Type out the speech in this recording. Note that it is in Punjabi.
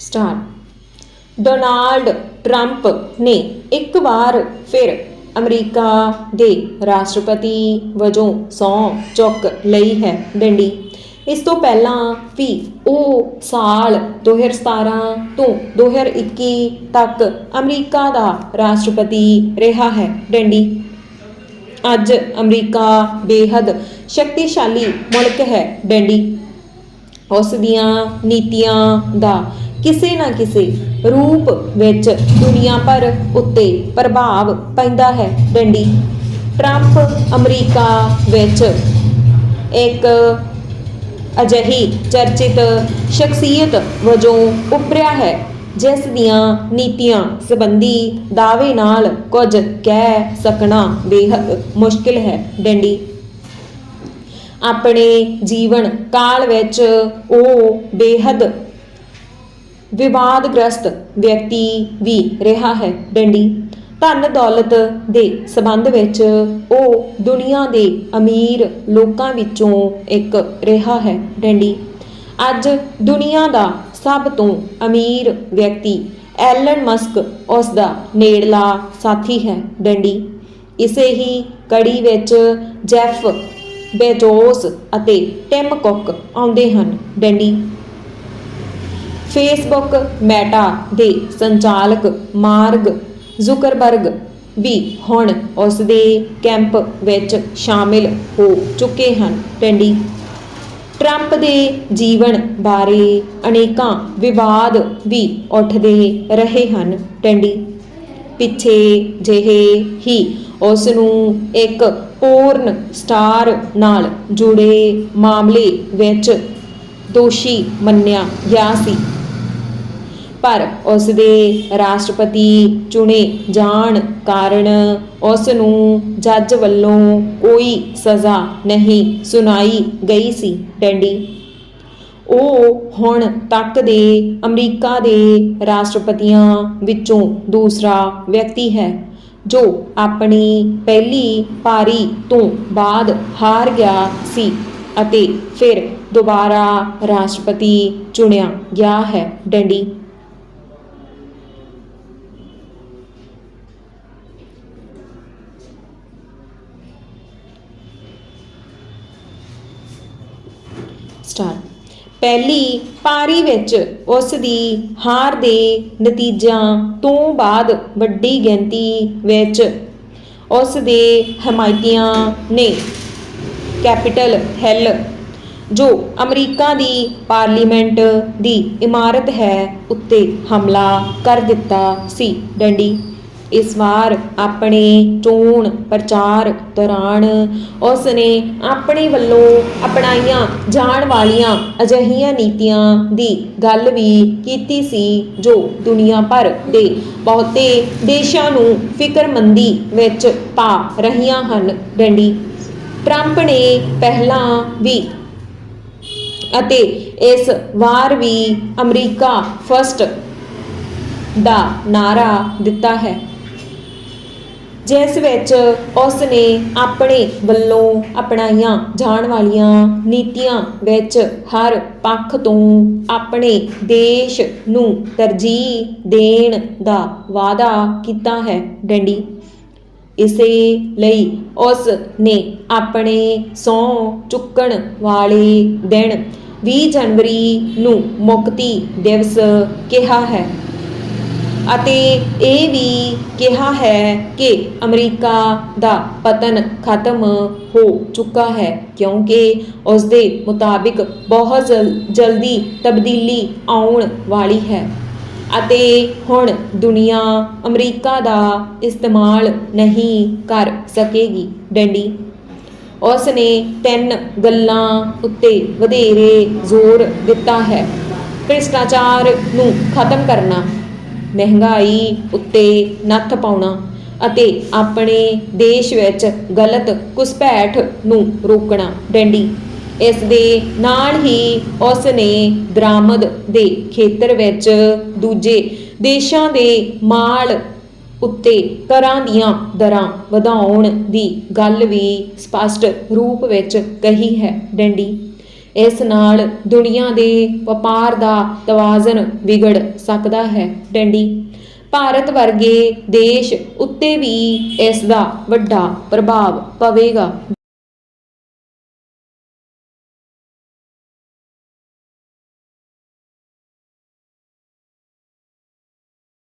ਸਟਾਰ ਡੋਨਾਲਡ ਟਰੰਪ ਨੇ ਇੱਕ ਵਾਰ ਫਿਰ ਅਮਰੀਕਾ ਦੇ ਰਾਸ਼ਟਰਪਤੀ ਵਜੋਂ ਸਹੁੰ ਚੁੱਕ ਲਈ ਹੈ ਡੰਡੀ। ਇਸ ਤੋਂ ਪਹਿਲਾਂ ਵੀ ਉਹ ਸਾਲ 2017 ਤੋਂ 2021 ਤੱਕ ਅਮਰੀਕਾ ਦਾ ਰਾਸ਼ਟਰਪਤੀ ਰਿਹਾ ਹੈ ਡੰਡੀ। ਅੱਜ ਅਮਰੀਕਾ ਬੇहद ਸ਼ਕਤੀਸ਼ਾਲੀ ਮੁਲਕ ਹੈ ਡੰਡੀ। ਉਸ ਦੀਆਂ ਨੀਤੀਆਂ ਦਾ ਕਿਸੇ ਨਾ ਕਿਸੇ ਰੂਪ ਵਿੱਚ ਦੁਨੀਆ ਭਰ ਉੱਤੇ ਪ੍ਰਭਾਵ ਪੈਂਦਾ ਹੈ। ਡੰਡੀ, ਟਰੰਪ ਅਮਰੀਕਾ ਵਿੱਚ ਇੱਕ ਅਜਿਹੀ ਚਰਚਿਤ ਸ਼ਖਸੀਅਤ ਵਜੋਂ ਉੱਭਰਿਆ ਹੈ, ਜਿਸ ਦੀਆਂ ਨੀਤੀਆਂ ਸੰਬੰਧੀ ਦਾਅਵੇ ਨਾਲ ਕੁਝ ਕਹਿ ਸਕਣਾ ਬੇਹੱਦ ਮੁਸ਼ਕਿਲ ਹੈ। ਡੰਡੀ ਆਪਣੇ ਜੀਵਨ ਕਾਲ ਵਿੱਚ ਉਹ ਬੇहद ਵਿਵਾਦਗ੍ਰਸਤ ਵਿਅਕਤੀ ਵੀ ਰਿਹਾ ਹੈ, ਡੰਡੀ। ਧਨ ਦੌਲਤ ਦੇ ਸਬੰਧ ਵਿੱਚ ਉਹ ਦੁਨੀਆ ਦੇ ਅਮੀਰ ਲੋਕਾਂ ਵਿੱਚੋਂ ਇੱਕ ਰਿਹਾ ਹੈ, ਡੰਡੀ। ਅੱਜ ਦੁਨੀਆ ਦਾ ਸਭ ਤੋਂ ਅਮੀਰ ਵਿਅਕਤੀ ਐਲਨ ਮਸਕ ਉਸ ਦਾ ਨੇੜਲਾ ਸਾਥੀ ਹੈ, ਡੰਡੀ। ਇਸੇ ਹੀ ਕੜੀ ਵਿੱਚ ਜੈਫ ਬੇਜੋਸ ਅਤੇ ਟਿਮ ਕੁੱਕ ਆਉਂਦੇ ਹਨ। ਡੰਡੀ। ਫੇਸਬੁੱਕ ਮੈਟਾ ਦੇ ਸੰਚਾਲਕ ਮਾਰਗ ਜ਼ੁਕਰਬਰਗ ਵੀ ਹੁਣ ਉਸ ਦੇ ਕੈਂਪ ਵਿੱਚ ਸ਼ਾਮਿਲ ਹੋ ਚੁੱਕੇ ਹਨ। ਟੰਡੀ ਟਰੰਪ ਦੇ ਜੀਵਨ ਬਾਰੇ ਅਨੇਕਾਂ ਵਿਵਾਦ ਵੀ ਉੱਠਦੇ ਰਹੇ ਹਨ। ਟੈਂਡੀ ਪਿੱਛੇ ਜਿਹੇ ਹੀ ਉਸ ਨੂੰ ਇੱਕ ਪੂਰਨ ਸਟਾਰ ਨਾਲ ਜੁੜੇ ਮਾਮਲੇ ਵਿੱਚ ਦੋਸ਼ੀ ਮੰਨਿਆ ਗਿਆ ਸੀ। ਪਰ ਉਸ ਦੇ ਰਾਸ਼ਟਰਪਤੀ ਚੁਣੇ ਜਾਣ ਕਾਰਨ ਉਸ ਨੂੰ ਜੱਜ ਵੱਲੋਂ ਕੋਈ ਸਜ਼ਾ ਨਹੀਂ ਸੁਣਾਈ ਗਈ ਸੀ ਡੈਂਡੀ। ਉਹ ਹੁਣ ਤੱਕ ਦੇ ਅਮਰੀਕਾ ਦੇ ਰਾਸ਼ਟਰਪਤੀਆਂ ਵਿੱਚੋਂ ਦੂਸਰਾ ਵਿਅਕਤੀ ਹੈ। ਜੋ ਆਪਣੀ ਪਹਿਲੀ ਪਾਰੀ ਤੋਂ ਬਾਅਦ ਹਾਰ ਗਿਆ ਸੀ ਅਤੇ ਫਿਰ ਦੁਬਾਰਾ ਰਾਸ਼ਟਰਪਤੀ ਚੁਣਿਆ ਗਿਆ ਹੈ ਡੈਂਡੀ। ਸਟਾਰ ਪਹਿਲੀ ਪਾਰੀ ਵਿੱਚ ਉਸ ਦੀ ਹਾਰ ਦੇ ਨਤੀਜਿਆਂ ਤੋਂ ਬਾਅਦ ਵੱਡੀ ਗਿਣਤੀ ਵਿੱਚ ਉਸ ਦੇ ਹਮਾਇਤੀਆਂ ਨੇ ਕੈਪੀਟਲ ਹਿੱਲ ਜੋ ਅਮਰੀਕਾ ਦੀ ਪਾਰਲੀਮੈਂਟ ਦੀ ਇਮਾਰਤ ਹੈ, ਉੱਤੇ ਹਮਲਾ ਕਰ ਦਿੱਤਾ ਸੀ। ਡੰਡੀ ਇਸ ਵਾਰ ਆਪਣੇ ਚੋਣ ਪ੍ਰਚਾਰ ਦੌਰਾਨ ਉਸ ਨੇ ਆਪਣੇ ਵੱਲੋਂ ਅਪਣਾਈਆਂ ਜਾਣ ਵਾਲੀਆਂ ਅਜਿਹੀਆਂ ਨੀਤੀਆਂ ਦੀ ਗੱਲ ਵੀ ਕੀਤੀ ਸੀ ਜੋ ਦੁਨੀਆ ਭਰ ਦੇ ਬਹੁਤੇ ਦੇਸ਼ਾਂ ਨੂੰ ਫਿਕਰਮੰਦੀ ਵਿੱਚ ਪਾ ਰਹੀਆਂ ਹਨ। ਡੰਡੀ, ਟਰੰਪ ਨੇ ਪਹਿਲਾਂ ਵੀ ਅਤੇ ਇਸ ਵਾਰ ਵੀ ਅਮਰੀਕਾ ਫਸਟ ਦਾ ਨਾਰਾ ਦਿੱਤਾ ਹੈ। ਜਿਸ ਵਿੱਚ ਉਸ ਨੇ ਆਪਣੇ ਵੱਲੋਂ ਅਪਣਾਈਆਂ ਜਾਣ ਵਾਲੀਆਂ ਨੀਤੀਆਂ ਵਿੱਚ ਹਰ ਪੱਖ ਤੋਂ ਆਪਣੇ ਦੇਸ਼ ਨੂੰ ਤਰਜੀਹ ਦੇਣ ਦਾ ਵਾਅਦਾ ਕੀਤਾ ਹੈ। ਡੰਡੀ, ਇਸੇ ਲਈ ਉਸ ਨੇ ਆਪਣੇ ਸਹੁੰ ਚੁੱਕਣ ਵਾਲੇ ਦਿਨ 20 ਜਨਵਰੀ ਨੂੰ ਮੁਕਤੀ ਦਿਵਸ ਕਿਹਾ ਹੈ। ਅਤੇ ਇਹ ਵੀ ਕਿਹਾ ਹੈ ਕਿ ਅਮਰੀਕਾ ਦਾ ਪਤਨ ਖਤਮ ਹੋ ਚੁੱਕਾ ਹੈ, ਕਿਉਂਕਿ ਉਸ ਦੇ ਮੁਤਾਬਿਕ ਬਹੁਤ ਜਲ- ਜਲਦੀ ਤਬਦੀਲੀ ਆਉਣ ਵਾਲੀ ਹੈ। ਅਤੇ ਹੁਣ ਦੁਨੀਆ ਅਮਰੀਕਾ ਦਾ ਇਸਤੇਮਾਲ ਨਹੀਂ ਕਰ ਸਕੇਗੀ। ਡੰਡੀ। ਉਸ ਨੇ ਤਿੰਨ ਗੱਲਾਂ ਉੱਤੇ ਵਧੇਰੇ ਜ਼ੋਰ ਦਿੱਤਾ ਹੈ। ਭ੍ਰਿਸ਼ਟਾਚਾਰ ਨੂੰ ਖਤਮ ਕਰਨਾ। ਮਹਿੰਗਾਈ ਉੱਤੇ ਨੱਥ ਪਾਉਣਾ ਅਤੇ ਆਪਣੇ ਦੇਸ਼ ਵਿੱਚ ਗਲਤ ਘੁਸਪੈਠ ਨੂੰ ਰੋਕਣਾ। ਡੈਂਡੀ, ਇਸ ਦੇ ਨਾਲ ਹੀ ਉਸ ਨੇ ਦਰਾਮਦ ਦੇ ਖੇਤਰ ਵਿੱਚ ਦੂਜੇ ਦੇਸ਼ਾਂ ਦੇ ਮਾਲ ਉੱਤੇ ਕਰਾਂ ਦੀਆਂ ਦਰਾਂ ਵਧਾਉਣ ਦੀ ਗੱਲ ਵੀ ਸਪਸ਼ਟ ਰੂਪ ਵਿੱਚ ਕਹੀ ਹੈ। ਡੈਂਡੀ ਇਸ ਨਾਲ ਦੁਨੀਆ ਦੇ ਵਪਾਰ ਦਾ ਤਵਾਜ਼ਨ ਵਿਗੜ ਸਕਦਾ ਹੈ। ਡੰਡੀ ਭਾਰਤ ਵਰਗੇ ਦੇਸ਼ ਉੱਤੇ ਵੀ ਇਸ ਦਾ ਵੱਡਾ ਪ੍ਰਭਾਵ ਪਵੇਗਾ।